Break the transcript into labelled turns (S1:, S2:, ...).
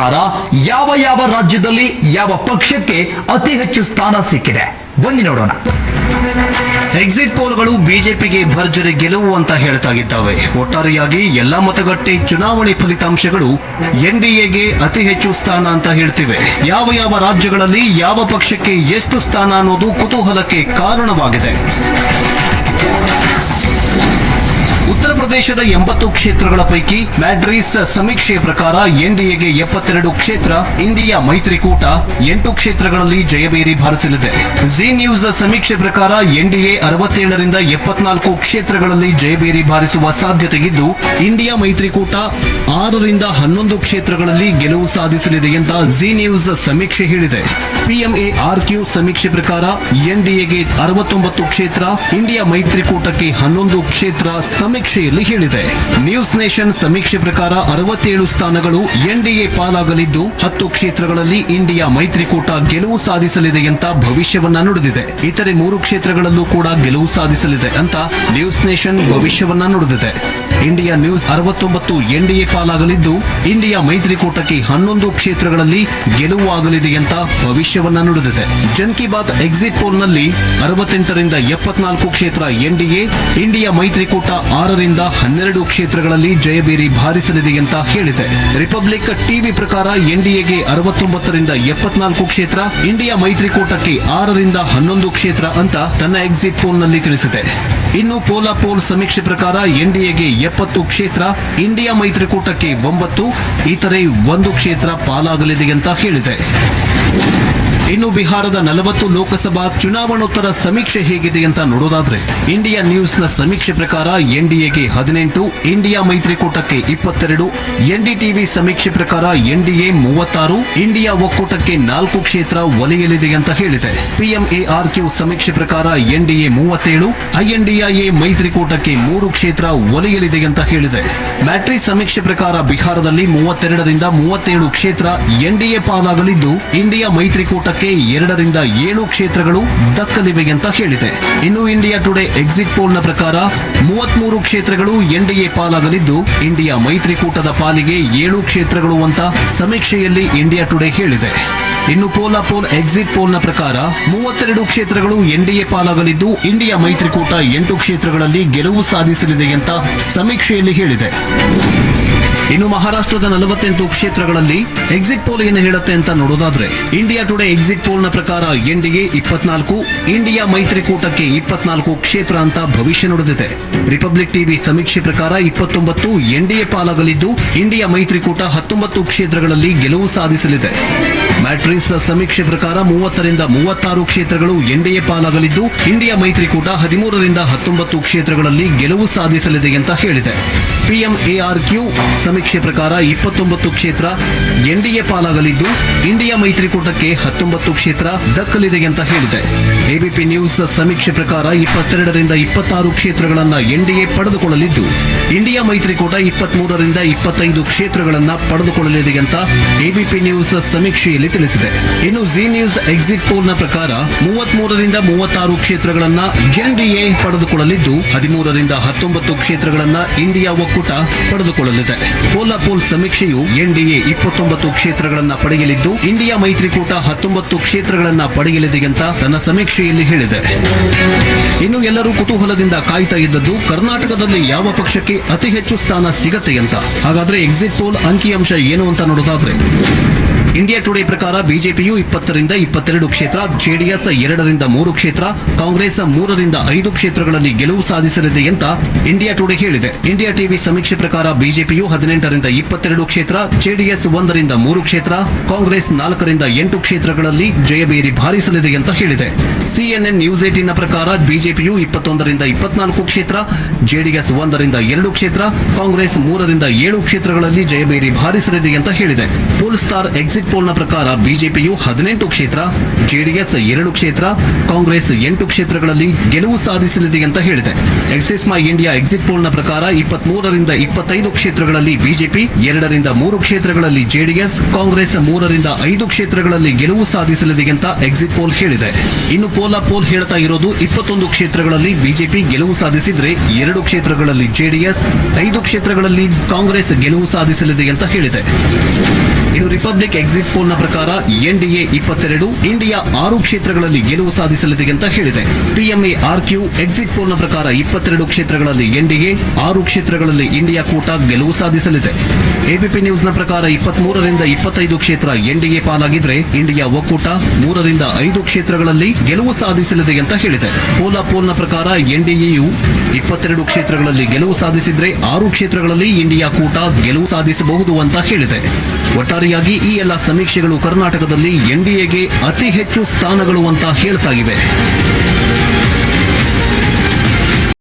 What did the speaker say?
S1: ಪ್ರಕಾರ ಯಾವ ಯಾವ ರಾಜ್ಯದಲ್ಲಿ ಯಾವ ಪಕ್ಷಕ್ಕೆ ಅತಿ ಹೆಚ್ಚು ಸ್ಥಾನ ಸಿಕ್ಕಿದೆ? ಬನ್ನಿ ನೋಡೋಣ.
S2: ಎಕ್ಸಿಟ್ ಪೋಲ್ಗಳು ಬಿಜೆಪಿಗೆ ಭರ್ಜರಿ ಗೆಲುವು ಅಂತ ಹೇಳ್ತಾ ಇದ್ದಾವೆ. ಒಟ್ಟಾರೆಯಾಗಿ ಎಲ್ಲಾ ಮತಗಟ್ಟೆ ಚುನಾವಣೆ ಫಲಿತಾಂಶಗಳು ಎನ್ಡಿಎಗೆ ಅತಿ ಹೆಚ್ಚು ಸ್ಥಾನ ಅಂತ ಹೇಳ್ತಿವೆ. ಯಾವ ಯಾವ ರಾಜ್ಯಗಳಲ್ಲಿ ಯಾವ ಪಕ್ಷಕ್ಕೆ ಎಷ್ಟು ಸ್ಥಾನ ಅನ್ನೋದು ಕುತೂಹಲಕ್ಕೆ ಕಾರಣವಾಗಿದೆ. ಉತ್ತರ ಪ್ರದೇಶದ ಎಂಬತ್ತು ಕ್ಷೇತ್ರಗಳ ಪೈಕಿ ಮ್ಯಾಡ್ರಿಸ್ ಸಮೀಕ್ಷೆ ಪ್ರಕಾರ ಎನ್ಡಿಎಗೆ ಎಪ್ಪತ್ತೆರಡು ಕ್ಷೇತ್ರ, ಇಂಡಿಯಾ ಮೈತ್ರಿಕೂಟ ಎಂಟು ಕ್ಷೇತ್ರಗಳಲ್ಲಿ ಜಯಬೇರಿ ಬಾರಿಸಲಿದೆ ಜಿ ನ್ಯೂಸ್ ಸಮೀಕ್ಷೆ ಪ್ರಕಾರ ಎನ್ಡಿಎ ಅರವತ್ತೇಳರಿಂದ ಎಪ್ಪತ್ನಾಲ್ಕು ಕ್ಷೇತ್ರಗಳಲ್ಲಿ ಜಯಬೇರಿ ಬಾರಿಸುವ ಸಾಧ್ಯತೆಯಿದ್ದು, ಇಂಡಿಯಾ ಮೈತ್ರಿಕೂಟ ಆರರಿಂದ ಹನ್ನೊಂದು ಕ್ಷೇತ್ರಗಳಲ್ಲಿ ಗೆಲುವು ಸಾಧಿಸಲಿದೆ ಅಂತ ಜಿ ನ್ಯೂಸ್ ಸಮೀಕ್ಷೆ ಹೇಳಿದೆ. ಪಿಎಂಎ ಆರ್ ಕ್ಯೂ ಸಮೀಕ್ಷೆ ಪ್ರಕಾರ ಎನ್ಡಿಎಗೆ ಅರವತ್ತೊಂಬತ್ತು ಕ್ಷೇತ್ರ, ಇಂಡಿಯಾ ಮೈತ್ರಿಕೂಟಕ್ಕೆ ಹನ್ನೊಂದು ಕ್ಷೇತ್ರ ಸಮೀಕ್ಷೆಯಲ್ಲಿ ಹೇಳಿದೆ. ನ್ಯೂಸ್ ನೇಷನ್ ಸಮೀಕ್ಷೆ ಪ್ರಕಾರ ಅರವತ್ತೇಳು ಸ್ಥಾನಗಳು ಎನ್ಡಿಎ ಪಾಲಾಗಲಿದ್ದು, ಹತ್ತು ಕ್ಷೇತ್ರಗಳಲ್ಲಿ ಇಂಡಿಯಾ ಮೈತ್ರಿಕೂಟ ಗೆಲುವು ಸಾಧಿಸಲಿದೆ ಅಂತ ಭವಿಷ್ಯವನ್ನ ನುಡಿದಿದೆ. ಇತರೆ ಮೂರು ಕ್ಷೇತ್ರಗಳಲ್ಲೂ ಕೂಡ ಗೆಲುವು ಸಾಧಿಸಲಿದೆ ಅಂತ ನ್ಯೂಸ್ ನೇಷನ್ ಭವಿಷ್ಯವನ್ನ ನುಡಿದಿದೆ. ಇಂಡಿಯಾ ನ್ಯೂಸ್ ಅರವತ್ತೊಂಬತ್ತು ಎನ್ಡಿಎ ಪಾಲಾಗಲಿದ್ದು, ಇಂಡಿಯಾ ಮೈತ್ರಿಕೂಟಕ್ಕೆ ಹನ್ನೊಂದು ಕ್ಷೇತ್ರಗಳಲ್ಲಿ ಗೆಲುವು ಆಗಲಿದೆ ಅಂತ ಭವಿಷ್ಯವನ್ನ ನುಡಿದಿದೆ. ಜನ್ ಕಿ ಬಾತ್ ಎಕ್ಸಿಟ್ ಪೋಲ್ನಲ್ಲಿ ಅರವತ್ತೆಂಟರಿಂದ ಎಪ್ಪತ್ನಾಲ್ಕು ಕ್ಷೇತ್ರ ಎನ್ಡಿಎ, ಇಂಡಿಯಾ ಮೈತ್ರಿಕೂಟ ಆರರಿಂದ ಹನ್ನೆರಡು ಕ್ಷೇತ್ರಗಳಲ್ಲಿ ಜಯಬೇರಿ ಭಾರಿಸಲಿದೆ ಅಂತ ಹೇಳಿದೆ. ರಿಪಬ್ಲಿಕ್ ಟಿವಿ ಪ್ರಕಾರ ಎನ್ಡಿಎಗೆ ಅರವತ್ತೊಂಬತ್ತರಿಂದ ಎಪ್ಪತ್ನಾಲ್ಕು ಕ್ಷೇತ್ರ, ಇಂಡಿಯಾ ಮೈತ್ರಿಕೂಟಕ್ಕೆ ಆರರಿಂದ ಹನ್ನೊಂದು ಕ್ಷೇತ್ರ ಅಂತ ತನ್ನ ಎಕ್ಸಿಟ್ ಪೋಲ್ನಲ್ಲಿ ತಿಳಿಸಿದೆ. ಇನ್ನು ಪೋಲಾ ಪೋಲ್ ಸಮೀಕ್ಷೆ ಪ್ರಕಾರ ಎನ್ಡಿಎಗೆ ಎಪ್ಪತ್ತು ಕ್ಷೇತ್ರ, ಇಂಡಿಯಾ ಮೈತ್ರಿಕೂಟಕ್ಕೆ ಒಂಬತ್ತು, ಇತರೆ ಒಂದು ಕ್ಷೇತ್ರ ಪಾಲಾಗಲಿದೆ ಅಂತ ಹೇಳಿದೆ. ಇನ್ನು ಬಿಹಾರದ ನಲವತ್ತು ಲೋಕಸಭಾ ಚುನಾವಣೋತ್ತರ ಸಮೀಕ್ಷೆ ಹೇಗಿದೆ ಅಂತ ನೋಡೋದಾದ್ರೆ ಇಂಡಿಯಾ ನ್ಯೂಸ್ನ ಸಮೀಕ್ಷೆ ಪ್ರಕಾರ ಎನ್ಡಿಎಗೆ ಹದಿನೆಂಟು, ಇಂಡಿಯಾ ಮೈತ್ರಿಕೂಟಕ್ಕೆ ಇಪ್ಪತ್ತೆರಡು, ಎನ್ಡಿಟಿವಿ ಸಮೀಕ್ಷೆ ಪ್ರಕಾರ ಎನ್ಡಿಎ ಮೂವತ್ತಾರು, ಇಂಡಿಯಾ ಒಕ್ಕೂಟಕ್ಕೆ ನಾಲ್ಕು ಕ್ಷೇತ್ರ ಒಲೆಯಲಿದೆ ಅಂತ ಹೇಳಿದೆ. ಪಿಎಂಎಆರ್ ಕ್ಯೂ ಸಮೀಕ್ಷೆ ಪ್ರಕಾರ ಎನ್ಡಿಎ ಮೂವತ್ತೇಳು ಐಎನ್ಡಿಐಎ ಮೈತ್ರಿಕೂಟಕ್ಕೆ ಮೂರು ಕ್ಷೇತ್ರ ಒಲೆಯಲಿದೆ ಅಂತ ಹೇಳಿದೆ. ಮ್ಯಾಟ್ರಿ ಸಮೀಕ್ಷೆ ಪ್ರಕಾರ ಬಿಹಾರದಲ್ಲಿ ಮೂವತ್ತೆರಡರಿಂದ ಮೂವತ್ತೇಳು ಕ್ಷೇತ್ರ ಎನ್ಡಿಎ ಪಾಲಾಗಲಿದ್ದು, ಇಂಡಿಯಾ ಮೈತ್ರಿಕೂಟಕ್ಕೆ ಎರಡರಿಂದ ಏಳು ಕ್ಷೇತ್ರಗಳು ದಕ್ಕಲಿವೆ ಅಂತ ಹೇಳಿದೆ. ಇನ್ನು ಇಂಡಿಯಾ ಟುಡೇ ಎಕ್ಸಿಟ್ ಪೋಲ್ನ ಪ್ರಕಾರ ಮೂವತ್ಮೂರು ಕ್ಷೇತ್ರಗಳು ಎನ್ಡಿಎ ಪಾಲಾಗಲಿದ್ದು, ಇಂಡಿಯಾ ಮೈತ್ರಿಕೂಟದ ಪಾಲಿಗೆ ಏಳು ಕ್ಷೇತ್ರಗಳು ಅಂತ ಸಮೀಕ್ಷೆಯಲ್ಲಿ ಇಂಡಿಯಾ ಟುಡೇ ಹೇಳಿದೆ. ಇನ್ನು ಪೋಲಾ ಪೋಲ್ ಎಕ್ಸಿಟ್ ಪೋಲ್ನ ಪ್ರಕಾರ ಮೂವತ್ತೆರಡು ಕ್ಷೇತ್ರಗಳು ಎನ್ಡಿಎ ಪಾಲಾಗಲಿದ್ದು, ಇಂಡಿಯಾ ಮೈತ್ರಿಕೂಟ ಎಂಟು ಕ್ಷೇತ್ರಗಳಲ್ಲಿ ಗೆಲುವು ಸಾಧಿಸಲಿದೆ ಅಂತ ಸಮೀಕ್ಷೆಯಲ್ಲಿ ಹೇಳಿದೆ. ಇನ್ನು ಮಹಾರಾಷ್ಟ್ರದ ನಲವತ್ತೆಂಟು ಕ್ಷೇತ್ರಗಳಲ್ಲಿ ಎಕ್ಸಿಟ್ ಪೋಲ್ ಏನು ಹೇಳುತ್ತೆ ಅಂತ ನೋಡೋದಾದ್ರೆ ಇಂಡಿಯಾ ಟುಡೇ ಎಕ್ಸಿಟ್ ಪೋಲ್ನ ಪ್ರಕಾರ ಎನ್ಡಿಎ ಇಪ್ಪತ್ನಾಲ್ಕು ಇಂಡಿಯಾ ಮೈತ್ರಿಕೂಟಕ್ಕೆ ಇಪ್ಪತ್ನಾಲ್ಕು ಕ್ಷೇತ್ರ ಅಂತ ಭವಿಷ್ಯ ನುಡಿದಿದೆ. ರಿಪಬ್ಲಿಕ್ ಟಿವಿ ಸಮೀಕ್ಷೆ ಪ್ರಕಾರ ಇಪ್ಪತ್ತೊಂಬತ್ತು ಎನ್ಡಿಎ ಪಾಲಾಗಲಿದ್ದು ಇಂಡಿಯಾ ಮೈತ್ರಿಕೂಟ ಹತ್ತೊಂಬತ್ತು ಕ್ಷೇತ್ರಗಳಲ್ಲಿ ಗೆಲುವು ಸಾಧಿಸಲಿದೆ. ಮ್ಯಾಟ್ರಿಸ್ ಸಮೀಕ್ಷೆ ಪ್ರಕಾರ ಮೂವತ್ತರಿಂದ ಮೂವತ್ತಾರು ಕ್ಷೇತ್ರಗಳು ಎನ್ಡಿಎ ಪಾಲಾಗಲಿದ್ದು ಇಂಡಿಯಾ ಮೈತ್ರಿಕೂಟ ಹದಿಮೂರರಿಂದ ಹತ್ತೊಂಬತ್ತು ಕ್ಷೇತ್ರಗಳಲ್ಲಿ ಗೆಲುವು ಸಾಧಿಸಲಿದೆ ಅಂತ ಹೇಳಿದೆ. ಪಿಎಂಎಆರ್ ಕ್ಯೂ ಸಮೀಕ್ಷೆ ಪ್ರಕಾರ ಇಪ್ಪತ್ತೊಂಬತ್ತು ಕ್ಷೇತ್ರ ಎನ್ಡಿಎ ಪಾಲಾಗಲಿದ್ದು ಇಂಡಿಯಾ ಮೈತ್ರಿಕೂಟಕ್ಕೆ ಹತ್ತೊಂಬತ್ತು ಕ್ಷೇತ್ರ ದಕ್ಕಲಿದೆ ಅಂತ ಹೇಳಿದೆ. ಎಬಿಪಿ ನ್ಯೂಸ್ ಸಮೀಕ್ಷೆ ಪ್ರಕಾರ ಇಪ್ಪತ್ತೆರಡರಿಂದ ಇಪ್ಪತ್ತಾರು ಕ್ಷೇತ್ರಗಳನ್ನು ಎನ್ಡಿಎ ಪಡೆದುಕೊಳ್ಳಲಿದ್ದು ಇಂಡಿಯಾ ಮೈತ್ರಿಕೂಟ ಇಪ್ಪತ್ಮೂರರಿಂದ ಇಪ್ಪತ್ತೈದು ಕ್ಷೇತ್ರಗಳನ್ನು ಪಡೆದುಕೊಳ್ಳಲಿದೆ ಅಂತ ಎಬಿಪಿ ನ್ಯೂಸ್ ಸಮೀಕ್ಷೆಯಲ್ಲಿ ತಿಳಿಸಿದೆ. ಇನ್ನು ಜಿ ನ್ಯೂಸ್ ಎಕ್ಸಿಟ್ ಪೋಲ್ನ ಪ್ರಕಾರ ಮೂವತ್ಮೂರರಿಂದ ಮೂವತ್ತಾರು ಕ್ಷೇತ್ರಗಳನ್ನು ಎನ್ಡಿಎ ಪಡೆದುಕೊಳ್ಳಲಿದ್ದು, ಹದಿಮೂರರಿಂದ ಹತ್ತೊಂಬತ್ತು ಕ್ಷೇತ್ರಗಳನ್ನು ಇಂಡಿಯಾ ಒಕ್ಕೂಟ ಪಡೆದುಕೊಳ್ಳಲಿದೆ. ಪೋಲಾ ಪೋಲ್ ಸಮೀಕ್ಷೆಯು ಎನ್ಡಿಎ ಇಪ್ಪತ್ತೊಂಬತ್ತು ಕ್ಷೇತ್ರಗಳನ್ನು ಪಡೆಯಲಿದ್ದು, ಇಂಡಿಯಾ ಮೈತ್ರಿಕೂಟ ಹತ್ತೊಂಬತ್ತು ಕ್ಷೇತ್ರಗಳನ್ನು ಪಡೆಯಲಿದೆ ಅಂತ ತನ್ನ ಸಮೀಕ್ಷೆಯಲ್ಲಿ ಹೇಳಿದೆ. ಇನ್ನು ಎಲ್ಲರೂ ಕುತೂಹಲದಿಂದ ಕಾಯ್ತಾ ಇದ್ದದ್ದು, ಕರ್ನಾಟಕದಲ್ಲಿ ಯಾವ ಪಕ್ಷಕ್ಕೆ ಅತಿ ಹೆಚ್ಚು ಸ್ಥಾನ ಸಿಗತ್ತೆ ಅಂತ. ಹಾಗಾದ್ರೆ ಎಕ್ಸಿಟ್ ಪೋಲ್ ಅಂಕಿಅಂಶ ಏನು ಅಂತ ನೋಡೋದಾದ್ರೆ. ಇಂಡಿಯಾ ಟುಡೇ ಪ್ರಕಾರ ಬಿಜೆಪಿಯು ಇಪ್ಪತ್ತರಿಂದ ಇಪ್ಪತ್ತೆರಡು ಕ್ಷೇತ್ರ, ಜೆಡಿಎಸ್ ಎರಡರಿಂದ ಮೂರು ಕ್ಷೇತ್ರ, ಕಾಂಗ್ರೆಸ್ ಮೂರರಿಂದ ಐದು ಕ್ಷೇತ್ರಗಳಲ್ಲಿ ಗೆಲುವು ಸಾಧಿಸಲಿದೆ ಅಂತ ಇಂಡಿಯಾ ಟುಡೇ ಹೇಳಿದೆ. ಇಂಡಿಯಾ ಟಿವಿ ಸಮೀಕ್ಷೆ ಪ್ರಕಾರ ಬಿಜೆಪಿಯು ಹದಿನೆಂಟರಿಂದ ಇಪ್ಪತ್ತೆರಡು ಕ್ಷೇತ್ರ, ಜೆಡಿಎಸ್ ಒಂದರಿಂದ ಮೂರು ಕ್ಷೇತ್ರ, ಕಾಂಗ್ರೆಸ್ ನಾಲ್ಕರಿಂದ ಎಂಟು ಕ್ಷೇತ್ರಗಳಲ್ಲಿ ಜಯಬೇರಿ ಭಾರಿಸಲಿದೆ ಅಂತ ಹೇಳಿದೆ. ಸಿಎನ್ಎನ್ ನ್ಯೂಸ್ ಏಟಿನ ಪ್ರಕಾರ ಬಿಜೆಪಿಯು ಇಪ್ಪತ್ತೊಂದರಿಂದ ಇಪ್ಪತ್ನಾಲ್ಕು ಕ್ಷೇತ್ರ, ಜೆಡಿಎಸ್ ಒಂದರಿಂದ ಎರಡು ಕ್ಷೇತ್ರ, ಕಾಂಗ್ರೆಸ್ ಮೂರರಿಂದ ಏಳು ಕ್ಷೇತ್ರಗಳಲ್ಲಿ ಜಯಬೇರಿ ಭಾರಿಸಲಿದೆ ಅಂತ ಹೇಳಿದೆ. ಫುಲ್ ಸ್ಟಾರ್ ಎಕ್ಸಿಟ್ ಎಕ್ಸಿಟ್ ಪೋಲ್ನ ಪ್ರಕಾರ ಬಿಜೆಪಿಯು ಹದಿನೆಂಟು ಕ್ಷೇತ್ರ, ಜೆಡಿಎಸ್ ಎರಡು ಕ್ಷೇತ್ರ, ಕಾಂಗ್ರೆಸ್ ಎಂಟು ಕ್ಷೇತ್ರಗಳಲ್ಲಿ ಗೆಲುವು ಸಾಧಿಸಲಿದೆ ಅಂತ ಹೇಳಿದೆ. ಎಕ್ಸಿಸ್ ಮೈ ಇಂಡಿಯಾ ಎಕ್ಸಿಟ್ ಪೋಲ್ನ ಪ್ರಕಾರ ಇಪ್ಪತ್ಮೂರರಿಂದ ಇಪ್ಪತ್ತೈದು ಕ್ಷೇತ್ರಗಳಲ್ಲಿ ಬಿಜೆಪಿ, ಎರಡರಿಂದ ಮೂರು ಕ್ಷೇತ್ರಗಳಲ್ಲಿ ಜೆಡಿಎಸ್, ಕಾಂಗ್ರೆಸ್ ಮೂರರಿಂದ ಐದು ಕ್ಷೇತ್ರಗಳಲ್ಲಿ ಗೆಲುವು ಸಾಧಿಸಲಿದೆ ಅಂತ ಎಕ್ಸಿಟ್ ಪೋಲ್ ಹೇಳಿದೆ. ಇನ್ನು ಪೋಲಾ ಪೋಲ್ ಹೇಳ್ತಾ ಇರೋದು ಇಪ್ಪತ್ತೊಂದು ಕ್ಷೇತ್ರಗಳಲ್ಲಿ ಬಿಜೆಪಿ ಗೆಲುವು ಸಾಧಿಸಿದ್ರೆ ಎರಡು ಕ್ಷೇತ್ರಗಳಲ್ಲಿ ಜೆಡಿಎಸ್, ಐದು ಕ್ಷೇತ್ರಗಳಲ್ಲಿ ಕಾಂಗ್ರೆಸ್ ಗೆಲುವು ಸಾಧಿಸಲಿದೆ ಅಂತ ಹೇಳಿದೆ. ಇನ್ನು ರಿಪಬ್ಲಿಕ್ ಎಕ್ಸಿಟ್ ಪೋಲ್ನ ಪ್ರಕಾರ ಎನ್ಡಿಎ ಇಪ್ಪತ್ತೆರಡು, ಇಂಡಿಯಾ ಆರು ಕ್ಷೇತ್ರಗಳಲ್ಲಿ ಗೆಲುವು ಸಾಧಿಸಲಿದೆ ಅಂತ ಹೇಳಿದೆ. ಪಿಎಂಎ ಆರ್ಕ್ಯೂ ಎಕ್ಸಿಟ್ ಪೋಲ್ನ ಪ್ರಕಾರ ಇಪ್ಪತ್ತೆರಡು ಕ್ಷೇತ್ರಗಳಲ್ಲಿ ಎನ್ಡಿಎ, ಆರು ಕ್ಷೇತ್ರಗಳಲ್ಲಿ ಇಂಡಿಯಾ ಕೂಟ ಗೆಲುವು ಸಾಧಿಸಲಿದೆ. ಎಬಿಪಿ ನ್ಯೂಸ್ನ ಪ್ರಕಾರ ಇಪ್ಪತ್ಮೂರರಿಂದ ಇಪ್ಪತ್ತೈದು ಕ್ಷೇತ್ರ ಎನ್ಡಿಎ ಪಾಲಾಗಿದ್ರೆ ಇಂಡಿಯಾ ಒಕ್ಕೂಟ ಮೂರರಿಂದ ಐದು ಕ್ಷೇತ್ರಗಳಲ್ಲಿ ಗೆಲುವು ಸಾಧಿಸಲಿದೆ ಅಂತ ಹೇಳಿದೆ. ಪೋಲಾ ಪೋಲ್ನ ಪ್ರಕಾರ ಎನ್ಡಿಎಯು ಇಪ್ಪತ್ತೆರಡು ಕ್ಷೇತ್ರಗಳಲ್ಲಿ ಗೆಲುವು ಸಾಧಿಸಿದ್ರೆ ಆರು ಕ್ಷೇತ್ರಗಳಲ್ಲಿ ಇಂಡಿಯಾ ಕೂಟ ಗೆಲುವು ಸಾಧಿಸಬಹುದು ಅಂತ ಹೇಳಿದೆ. ಒಟ್ಟಾರೆಯಾಗಿ ಈ ಎಲ್ಲ ಸಮೀಕ್ಷೆಗಳು ಕರ್ನಾಟಕದಲ್ಲಿ ಎನ್ಡಿಎಗೆ ಅತಿ ಹೆಚ್ಚು ಸ್ಥಾನಗಳು ಅಂತ ಹೇಳ್ತಾ